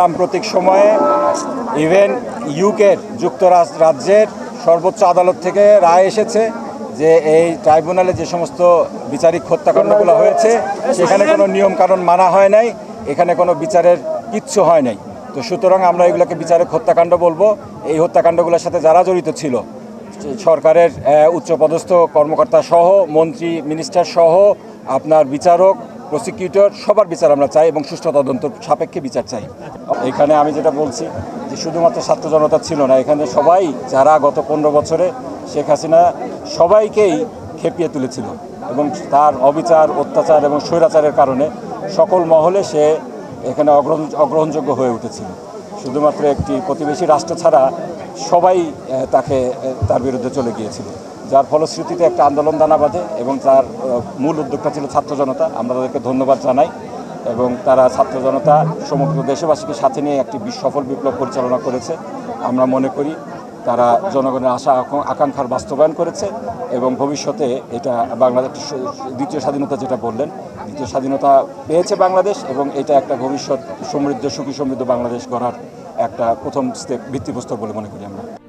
সাম্প্রতিক সময়ে ইভেন ইউকের যুক্তরাষ্ট্র রাজ্যের সর্বোচ্চ আদালত থেকে রায় এসেছে যে এই ট্রাইব্যুনালে যে সমস্ত বিচারিক হত্যাকাণ্ডগুলো হয়েছে, সেখানে কোনো নিয়মকানুন মানা হয় নাই, এখানে কোনো বিচারের কিচ্ছু হয় নাই। তো সুতরাং আমরা এগুলোকে বিচারিক হত্যাকাণ্ড বলব। এই হত্যাকাণ্ডগুলোর সাথে যারা জড়িত ছিল, সরকারের উচ্চপদস্থ কর্মকর্তা সহ, মন্ত্রী মিনিস্টার সহ, আপনার বিচারক প্রসিকিউটর, সবার বিচার আমরা চাই এবং সুষ্ঠু তদন্ত সাপেক্ষে বিচার চাই। এখানে আমি যেটা বলছি যে শুধুমাত্র ছাত্র জনতা ছিল না, এখানে সবাই যারা গত পনেরো বছরে শেখ হাসিনা সবাইকেই খেপিয়ে তুলেছিল এবং তার অবিচার, অত্যাচার এবং স্বৈরাচারের কারণে সকল মহলে সে এখানে অগ্রহণ অগ্রহণযোগ্য হয়ে উঠেছিল। শুধুমাত্র একটি প্রতিবেশী রাষ্ট্র ছাড়া সবাই তাকে তার বিরুদ্ধে চলে গিয়েছিল। যার ফলশ্রুতিতে একটা আন্দোলন দানা বাঁধে এবং তার মূল উদ্যোগটা ছিল ছাত্র জনতা। আমরা তাদেরকে ধন্যবাদ জানাই এবং তারা ছাত্র জনতা, সমগ্র দেশবাসীকে সাথে নিয়ে একটি সফল বিপ্লব পরিচালনা করেছে। আমরা মনে করি তারা জনগণের আশা আকাঙ্ক্ষার বাস্তবায়ন করেছে এবং ভবিষ্যতে এটা বাংলাদেশ দ্বিতীয় স্বাধীনতা যেটা বললেন, দ্বিতীয় স্বাধীনতা পেয়েছে বাংলাদেশ এবং এটা একটা ভবিষ্যৎ সমৃদ্ধ, সুখী সমৃদ্ধ বাংলাদেশ গড়ার একটা প্রথম স্টেপ ভিত্তিপ্রস্তর বলে মনে করি আমরা।